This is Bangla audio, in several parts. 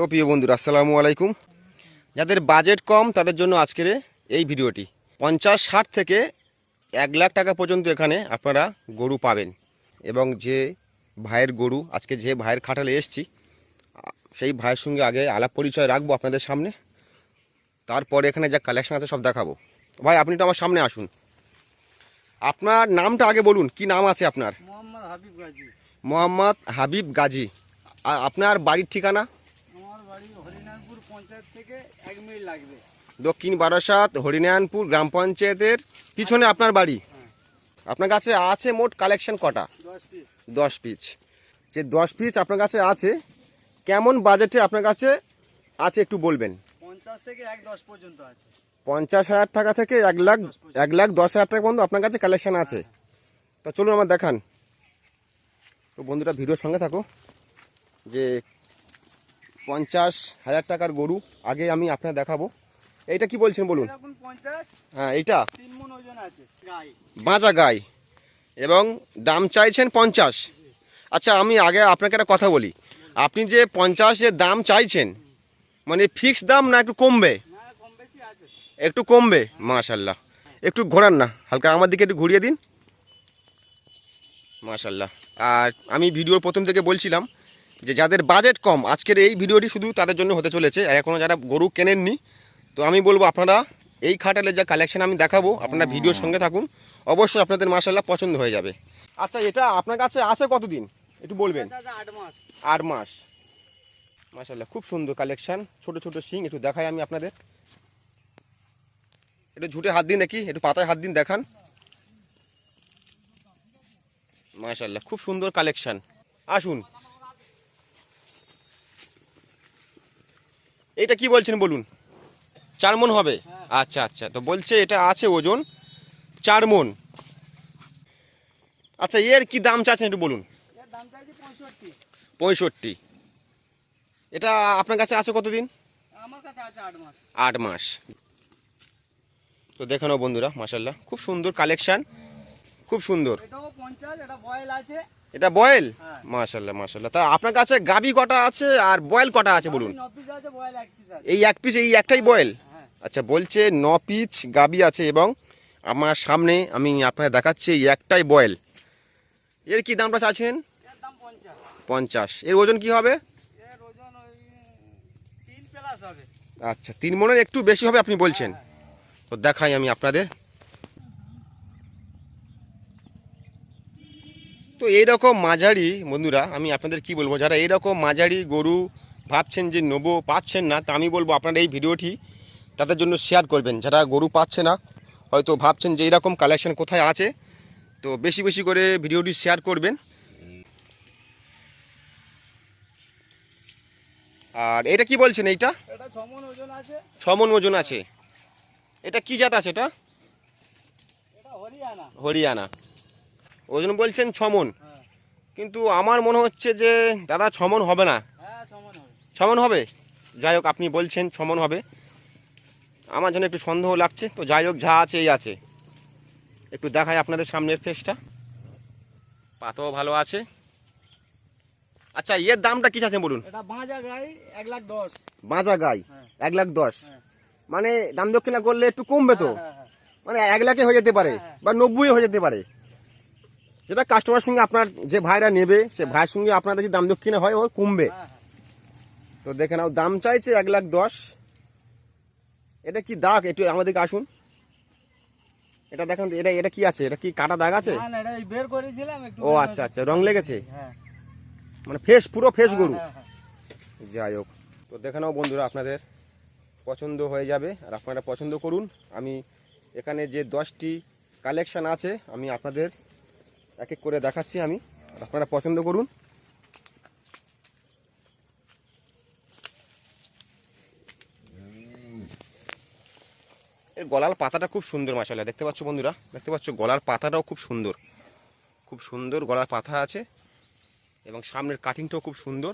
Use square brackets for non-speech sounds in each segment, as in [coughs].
তো প্রিয় বন্ধুরা আসসালামু আলাইকুম। যাদের বাজেট কম তাদের জন্য আজকের এই ভিডিওটি। পঞ্চাশ ষাট থেকে এক লাখ টাকা পর্যন্ত এখানে আপনারা গরু পাবেন। এবং যে ভাইয়ের গরু আজকে যে ভাইয়ের খাটালে এসছি সেই ভাইয়ের সঙ্গে আগে আলাপ পরিচয় রাখব আপনাদের সামনে। তারপরে এখানে যা কালেকশন আছে সব দেখাবো। ভাই আপনি তো আমার সামনে আসুন। আপনার নামটা আগে বলুন কি নাম আছে আপনার? মোহাম্মদ হাবিব গাজী। মোহাম্মদ হাবিব গাজী। আপনার বাড়ির ঠিকানা? পঞ্চায়েত থেকে এক মিনিট লাগবে। দক্ষিণ বারাসাত হরিনারায়ণপুর গ্রাম পঞ্চায়েতের পিছনে আপনার বাড়ি? আপনার কাছে আছে মোট কালেকশন কটা? দশ পিস। যে দশ পিস আপনার কাছে আছে কেমন বাজেটে আপনার কাছে আছে একটু বলবেন? পঞ্চাশ থেকে এক দশ পর্যন্ত আছে। পঞ্চাশ হাজার টাকা থেকে এক লাখ এক লাখ দশ হাজার টাকা পর্যন্ত আপনার কাছে কালেকশন আছে। তো চলুন আমার দেখান। তো বন্ধুরা ভিডিওর সঙ্গে থাকো। যে পঞ্চাশ হাজার টাকার গরু। আগে আমি আপনার দেখাবো। এইটা কি বলছেন বলুন? হ্যাঁ এইটা? বাঁচা গাই। এবং দাম চাইছেন পঞ্চাশ। আচ্ছা আমি আগে আপনাকে একটা কথা বলি। আপনি যে পঞ্চাশের দাম চাইছেন মানে ফিক্স দাম না একটু কমবে? একটু কমবে? মাশাল্লাহ। একটু ঘোরান না হালকা আমার দিকে একটু ঘুরিয়ে দিন। মাশাল্লাহ। আর আমি ভিডিওর প্রথম থেকে বলছিলাম যে যাদের বাজেট কম আজকের এই ভিডিওটি শুধু তাদের জন্য হতে চলেছে এখনও যারা গরু কেনেননি তো আমি বলব আপনারা এই খাটালের যা কালেকশন আমি দেখাবো আপনারা ভিডিওর সঙ্গে থাকুন অবশ্যই আপনাদের মাশাল্লাহ পছন্দ হয়ে যাবে। আচ্ছা এটা আপনার কাছে আছে কতদিন? একটু বলবেন। আট মাস। আট মাস। মাশাল্লাহ খুব সুন্দর কালেকশন ছোট ছোট শিং একটু দেখাই আমি আপনাদের। একটু ঝুটে হাত দিন দেখি একটু পাতায় হাত দিন দেখান। মাশাল্লাহ খুব সুন্দর কালেকশন আসুন। এটা কি বলছেন বলুন? চার মন হবে? আচ্ছা আচ্ছা। তো বলছে এটা আছে ওজন চার মন। আচ্ছা এর কি দাম চাচ্ছেন একটু বলুন? পঁয়ষট্টি। এটা আপনার কাছে আছে কতদিন? আট মাস। তো দেখে নাও বন্ধুরা মাসাল্লাহ খুব সুন্দর কালেকশান। খুব সুন্দর। এটাও পঞ্চাশ এটা বয়েল আছে। এটা বয়েল? হ্যাঁ। মাশাল্লাহ মাশাল্লাহ তা আপনার কাছে গাবি কটা আছে আর বয়েল কটা আছে বলুন? এই এক পিস এই একটাই বয়েল? হ্যাঁ আচ্ছা বলছে ন পিস গাবি আছে এবং আমার সামনে আমি আপনাকে দেখাচ্ছি এই একটাই বয়েল। এর কি দামটা চাচ্ছেন পঞ্চাশ। এর ওজন কি হবে? আচ্ছা তিন মনের একটু বেশি হবে আপনি বলছেন। তো দেখাই আমি আপনাদের। তো এইরকম মাঝারি বন্ধুরা আমি আপনাদের কি বলব? যারা এইরকম মাঝারি গরু ভাবছেন যে নেব পাচ্ছেন না তা আমি বলব আপনারা এই ভিডিওটি তাদের জন্য শেয়ার করবেন। যারা গরু পাচ্ছে না হয়তো ভাবছেন যে এইরকম কালেকশন কোথায় আছে তো বেশি বেশি করে ভিডিওটি শেয়ার করবেন। আর এটা কি বলছেন এইটা? এটা ওজন আছে। ছমন ওজন আছে। এটা কি জাত আছে এটা? এটা হরিয়ানা। হরিয়ানা ওজন বলছেন ছমন। কিন্তু আমার মনে হচ্ছে যে দাদা ছমন হবে না। হ্যাঁ মন ছমন হবে? যাই হোক আপনি বলছেন ছমন হবে। আমার জন্য একটু সন্দেহ লাগছে। তো যাই হোক যা আছে এই আছে। একটু দেখাই আপনাদের সামনের ফেসটা। পাতাও ভালো আছে। আচ্ছা এর দামটা কি আছে বলুন? এটা বাঁজা গাই এক লাখ দশ। গাই হ্যাঁ। এক লাখ দশ। হ্যাঁ। মানে দাম দক্ষিণা করলে একটু কমবে তো। মানে এক লাখে হয়ে যেতে পারে। বা নব্বই হয়ে যেতে পারে। যেটা কাস্টমার সঙ্গে আপনার যে ভাইরা নেবে সে ভাইয়ের সঙ্গে আপনাদের যে দাম দক্ষিণে হয় ও কমবে। হ্যাঁ, হ্যাঁ। তো দেখে নাও দাম চাইছে এক লাখ দশ। এটা কি দাগ? একটু আমাদেরকে আসুন। এটা দেখেন এটা এটা কি আছে? এটা কি কাটা দাগ আছে? না, না, এটা বের করেছিলাম একটু ও আচ্ছা আচ্ছা রং লেগেছে? হ্যাঁ। মানে ফেস পুরো ফেস গরু? যাই হোক। তো দেখে নাও বন্ধুরা আপনাদের পছন্দ হয়ে যাবে আর আপনারা পছন্দ করুন। আমি এখানে যে দশটি কালেকশন আছে আমি আপনাদের এক এক করে দেখাচ্ছি আমি। আপনারা পছন্দ করুন। এর গলার পাতাটা খুব সুন্দর মাসাল্লাহ দেখতে পাচ্ছ বন্ধুরা? দেখতে পাচ্ছ, গলার পাতাটাও খুব সুন্দর। খুব সুন্দর গলার পাতা আছে এবং সামনের কাটিংটাও খুব সুন্দর।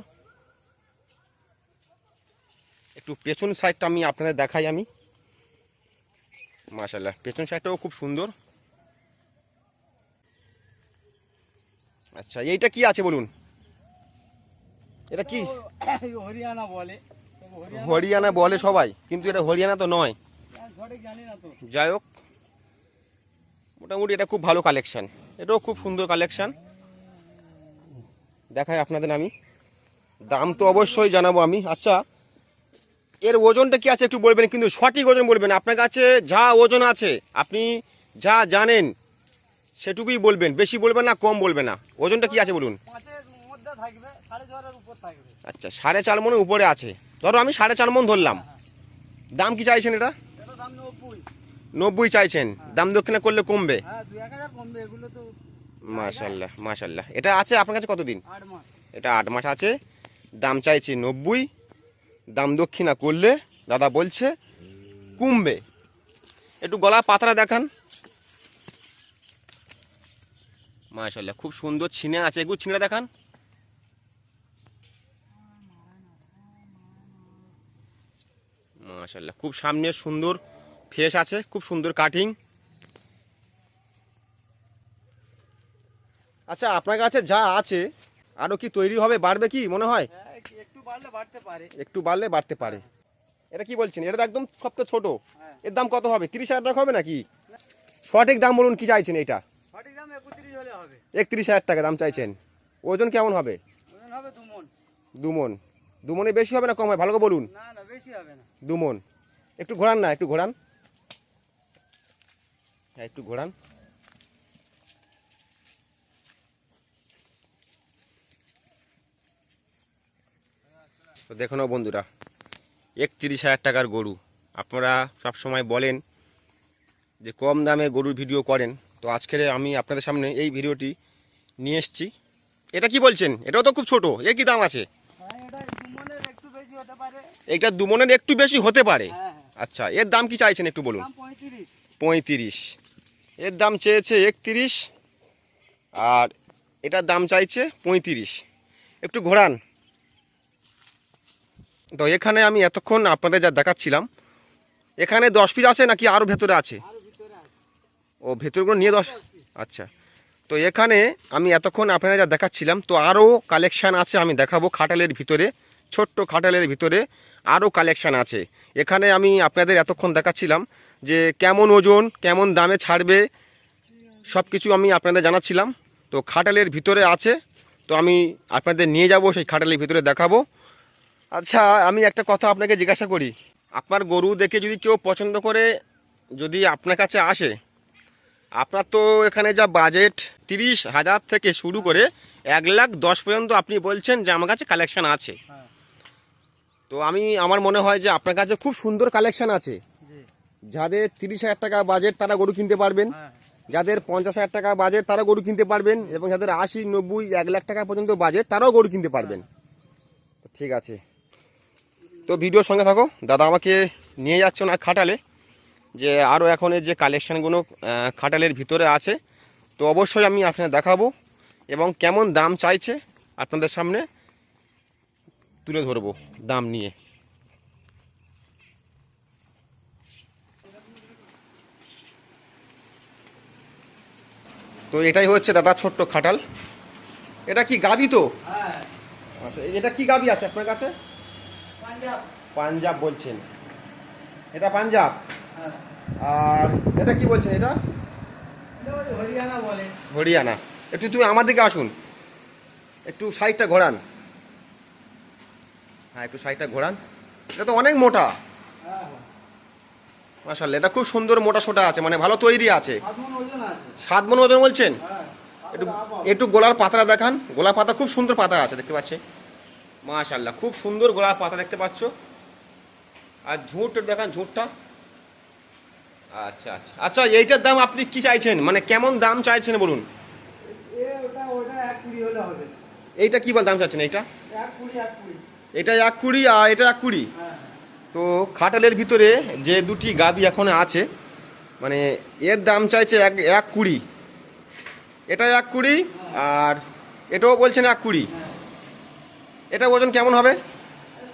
একটু পেছন সাইডটা আমি আপনাদের দেখাই আমি। মাশাল্লাহ পেছন সাইডটাও খুব সুন্দর। আচ্ছা এইটা কি আছে বলুন? এটা কি? [coughs] হরিয়ানা বলে। হরিয়ানা বলে সবাই কিন্তু এটা হরিয়ানা তো নয়। যাই হোক মোটামুটি এটা খুব ভালো কালেকশন এটাও খুব সুন্দর কালেকশন দেখাই আপনাদের আমি। দাম তো অবশ্যই জানাব আমি। আচ্ছা এর ওজনটা কি আছে একটু বলবেন? কিন্তু সঠিক ওজন বলবেন। আপনার কাছে যা ওজন আছে আপনি যা জানেন সেটুকুই বলবেন, বেশি বলবেন না, কম বলবেন না। ওজনটা কি আছে বলুন? আচ্ছা সাড়ে চার মনের উপরে আছে। ধরো আমি সাড়ে চার মন ধরলাম। দাম কি চাইছেন এটা? নব্বই চাইছেন। দাম দক্ষিণা করলে কমবে। মাশাল্লাহ মাশাল্লাহ। এটা আছে আপনার কাছে কতদিন? এটা আট মাস আছে। দাম চাইছি নব্বই। দাম দক্ষিণা করলে, দাদা বলছে, কমবে। একটু গলা পাতাটা দেখান। মাশাল্লাহ খুব সুন্দর ছিনে আছে। এগুলো ছিনে দেখান। মাশাল্লাহ খুব সামনে সুন্দর ফেস আছে খুব সুন্দর কাটিং। আচ্ছা আপনার কাছে যা আছে আরও কি তৈরি হবে বাড়বে কি মনে হয়? হ্যাঁ একটু- একটু বাড়লে বাড়তে পারে। একটু বাড়লে বাড়তে পারে। এটা কি বলছেন? এটা একদম সবচেয়ে ছোট। হ্যাঁ। এর দাম কত হবে? তিরিশ হাজার টাকা হবে নাকি? সঠিক দাম বলুন কি চাইছেন এটা? একত্রিশ হাজার টাকা দাম চাইছেন। ওজন কেমন হবে? মন। দুমন দুমনে বেশি হবে না কম হয় ভালো করে বলুন। দুমন একটু ঘোরান না একটু ঘোরান। হ্যাঁ একটু ঘোরান। তো দেখো না বন্ধুরা একত্রিশ হাজার টাকার গরু। আপনারা সব সময় বলেন যে কম দামে গরুর ভিডিও করেন। তো আজকের আমি আপনাদের সামনে এই ভিডিওটি নিয়ে এসেছি। এটা কি বলছেন? এটাও তো খুব ছোট। এর কি দাম আছে? এটা দু মনের একটু বেশি হতে পারে এইটা দুমনের একটু বেশি হতে পারে। হ্যাঁ হ্যাঁ। আচ্ছা এর দাম কি চাইছেন একটু বলুন? পঁয়ত্রিশ। এর দাম চেয়েছে একত্রিশ। আর এটার দাম চাইছে পঁয়ত্রিশ। একটু ঘোরান। তো এখানে আমি এতক্ষণ আপনাদের যা দেখাচ্ছিলাম এখানে দশ পিস আছে নাকি আরও ভিতরে আছে? ও ভেতরগুলো নিয়ে দশ আচ্ছা। তো এখানে আমি এতক্ষণ আপনারা যা দেখাচ্ছিলাম, তো আরও কালেকশান আছে, আমি দেখাবো খাটালের ভিতরে, ছোট্ট খাটালের ভিতরে আরও কালেকশান আছে। এখানে আমি আপনাদের এতক্ষণ দেখাচ্ছিলাম যে কেমন ওজন, কেমন দামে ছাড়বে সব কিছু আমি আপনাদের জানাচ্ছিলাম। তো খাটালের ভিতরে আছে, তো আমি আপনাদের নিয়ে যাব, সেই খাটালের ভিতরে দেখাবো। আচ্ছা আমি একটা কথা আপনাকে জিজ্ঞাসা করি। আপনার গরু দেখে যদি কেউ পছন্দ করে, যদি আপনার কাছে আসে আপনার তো এখানে যা বাজেট তিরিশ হাজার থেকে শুরু করে এক লাখ দশ পর্যন্ত আপনি বলছেন যে আমার কাছে কালেকশন আছে। হ্যাঁ। তো আমি আমার মনে হয় যে আপনার কাছে খুব সুন্দর কালেকশন আছে। যাদের তিরিশ হাজার টাকা বাজেট তারা গরু কিনতে পারবেন। হ্যাঁ। যাদের পঞ্চাশ হাজার টাকা বাজেট তারা গরু কিনতে পারবেন। এবং যাদের আশি নব্বই এক লাখ টাকা পর্যন্ত বাজেট তারাও গরু কিনতে পারবেন। ঠিক আছে। তো ভিডিওর সঙ্গে থাকো। দাদা আমাকে নিয়ে যাচ্ছে না খাটালে। যে আরও এখন যে কালেকশানগুলো খাটালের ভিতরে আছে তো অবশ্যই আমি আপনাদের দেখাবো এবং কেমন দাম চাইছে আপনাদের সামনে তুলে ধরবো দাম নিয়ে। তো এটাই হচ্ছে দাদা ছোট্ট খাটাল। এটা কি গাবি তো? আচ্ছা এটা কি গাবি আছে আপনার কাছে? পাঞ্জাব। পাঞ্জাব বলছেন। এটা পাঞ্জাব? হ্যাঁ। আর এটা কি বলছেন এটা? হরিয়ানা বলে। হরিয়ানা। একটু তুমি আমার দিকে আসুন। একটু সাইডটা ঘোরান। হ্যাঁ একটু সাইডটা ঘোরান। এটা তো অনেক মোটা। মাসাল্লাহ এটা খুব সুন্দর মোটা সোটা আছে মানে ভালো তৈরি আছে। সাত মন ওজন বলছেন? হ্যাঁ একটু একটু গোলার পাতাটা দেখান। গোলার পাতা খুব সুন্দর পাতা আছে দেখতে পাচ্ছি মাশাল্লাহ খুব সুন্দর গোলার পাতা দেখতে পাচ্ছ। আর ঝুঁট দেখান ঝুঁটটা। আচ্ছা আচ্ছা। আচ্ছা এইটার দাম আপনি কি চাইছেন? মানে কেমন দাম চাইছেন বলুন? এইটা কি বল দাম চাচ্ছেন এইটা? এটা এক কুড়ি আর এটা এক কুড়ি? হ্যাঁ। তো খাটালের ভিতরে যে দুটি গাবি এখন আছে মানে এর দাম চাইছে এক এক কুড়ি। এটা এক কুড়ি আর এটাও বলছেন এক কুড়ি। এটা ওজন কেমন হবে?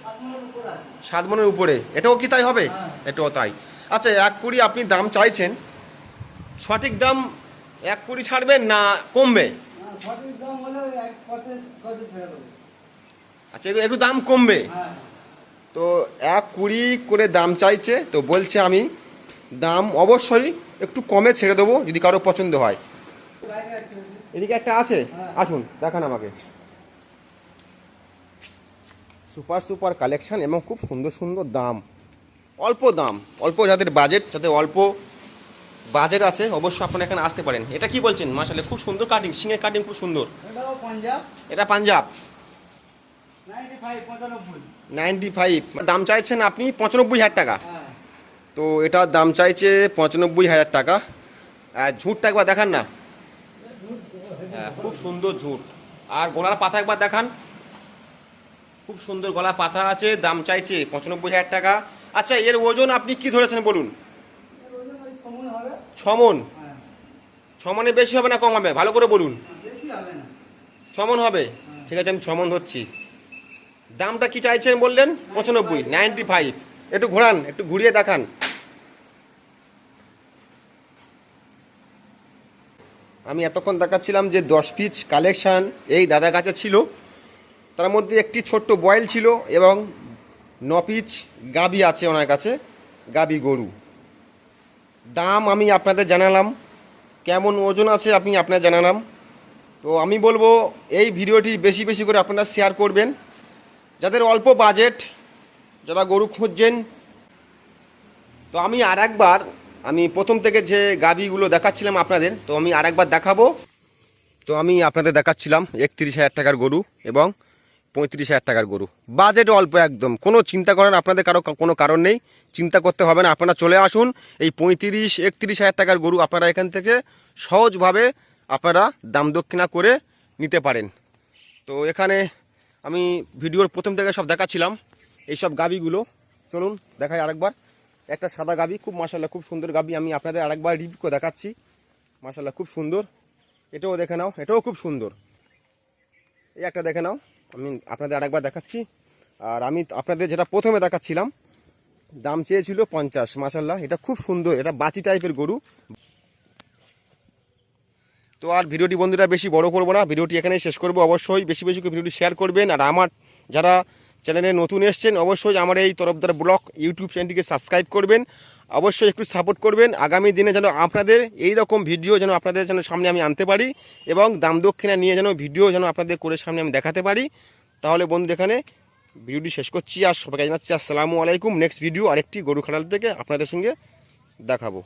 সাত মনের উপর আছে। সাত মনের উপরে। এটাও কি তাই হবে? হ্যাঁ। এটাও তাই। আচ্ছা এক কুড়ি আপনি দাম চাইছেন। সঠিক দাম এক কুড়ি ছাড়বেন না কমবে? হ্যাঁ আচ্ছা একটু- একটু দাম কমবে? হ্যাঁ তো এক কুড়ি করে দাম চাইছে তো বলছে আমি দাম অবশ্যই একটু কমে ছেড়ে দেবো যদি কারও পছন্দ হয়। এদিকে একটা আছে? আসুন দেখান আমাকে। সুপার সুপার কালেকশন এবং খুব সুন্দর সুন্দর দাম। অল্প দাম অল্প যাদের বাজেট যাদের অল্প বাজেট আছে অবশ্যই আপনারা এখানে আসতে পারেন। এটা কি বলছেন? মাসালে খুব সুন্দর কাটিং সিংয়ের কাটিং খুব সুন্দর। এটা পাঞ্জাব। নাইনটি ফাইভ দাম চাইছেন আপনি পঁচানব্বই হাজার টাকা। হ্যাঁ। তো এটার দাম চাইছে পঁচানব্বই হাজার টাকা। আর ঝুঁটটা একবার দেখান না। হ্যাঁ খুব সুন্দর ঝুঁট। আর গলার পাতা একবার দেখান। খুব সুন্দর গলার পাতা আছে দাম চাইছে পঁচানব্বই হাজার টাকা। আচ্ছা এর ওজন আপনি কি ধরেছেন বলুন? ছমন হ্যাঁ। ছমনে বেশি হবে না কম হবে? ভালো করে বলুন। ছমন হবে? ঠিক আছে আমি ছমন ধরছি। দামটা কি চাইছেন বললেন? পঁচানব্বই নাইনটি ফাইভ। একটু ঘোরান একটু ঘুরিয়ে দেখান। আমি এতক্ষণ দেখাচ্ছিলাম যে দশ পিস কালেকশান এই দাদার কাছে ছিল। তার মধ্যে একটি ছোট্ট বয়েল ছিল এবং ন পিচ গাবি আছে ওনার কাছে, গাবি গরু। দাম আমি আপনাদের জানালাম, কেমন ওজন আছে আপনি আপনার জানালাম। তো আমি বলব, এই ভিডিওটি বেশি বেশি করে আপনারা শেয়ার করবেন। যাদের অল্প বাজেট যারা গরু খুঁজছেন, তো আমি আর একবার আমি প্রথম থেকে যে গাভিগুলো দেখাচ্ছিলাম আপনাদের, তো আমি আর একবার দেখাবো। তো আমি আপনাদের দেখাচ্ছিলাম একত্রিশ হাজার টাকার গরু এবং পঁয়ত্রিশ হাজার টাকার গরু। বাজেট অল্প একদম। কোনো চিন্তা করেন আপনাদের কারও কোনো কারণ নেই। চিন্তা করতে হবে না, আপনারা চলে আসুন। এই পঁয়ত্রিশ, একত্রিশ হাজার টাকার গরু আপনারা এখান থেকে সহজভাবে আপনারা দাম দক্ষিণা করে নিতে পারেন। তো এখানে আমি ভিডিওর প্রথম থেকে সব দেখাচ্ছিলাম। এই সব গাবিগুলো চলুন দেখাই আরেকবার। একটা সাদা গাবি খুব মাসাল্লাহ খুব সুন্দর গাবি আমি আপনাদের আরেকবার রিভিউ দেখাচ্ছি। মাসাল্লাহ খুব সুন্দর। এটাও দেখে নাও, এটাও খুব সুন্দর। এই একটা দেখে নাও। আমি আপনাদের আরেকবার দেখাচ্ছি। আর আমি আপনাদের যেটা প্রথমে দেখাচ্ছিলাম, দাম চেয়েছিল পঞ্চাশ মাসাল্লাহ এটা খুব সুন্দর, এটা বাচি টাইপের গরু। তো আর ভিডিওটি বন্ধুরা বেশি বড় করব না, ভিডিওটি এখানেই শেষ করব। অবশ্যই বেশি বেশি করে ভিডিওটি শেয়ার করবেন, আর আমার যারা চ্যানেলে নতুন এসছেন, অবশ্যই আমার এই তরফদার ব্লগ, ইউটিউব চ্যানেলটিকে সাবস্ক্রাইব করবেন। অবশ্যই একটু সাপোর্ট করবেন। আগামী দিনে যেন আপনাদের এই রকম ভিডিও যেন আপনাদের যেন সামনে আমি আনতে পারি এবং দাম দক্ষিণা নিয়ে যেন ভিডিও যেন আপনাদের করে সামনে আমি দেখাতে পারি। তাহলে বন্ধু এখানে ভিডিওটি শেষ করছি আর সবাইকে জানাচ্ছি আসসালামু আলাইকুম। নেক্সট ভিডিও আরেকটি গরু খাটাল থেকে আপনাদের সঙ্গে দেখাবো।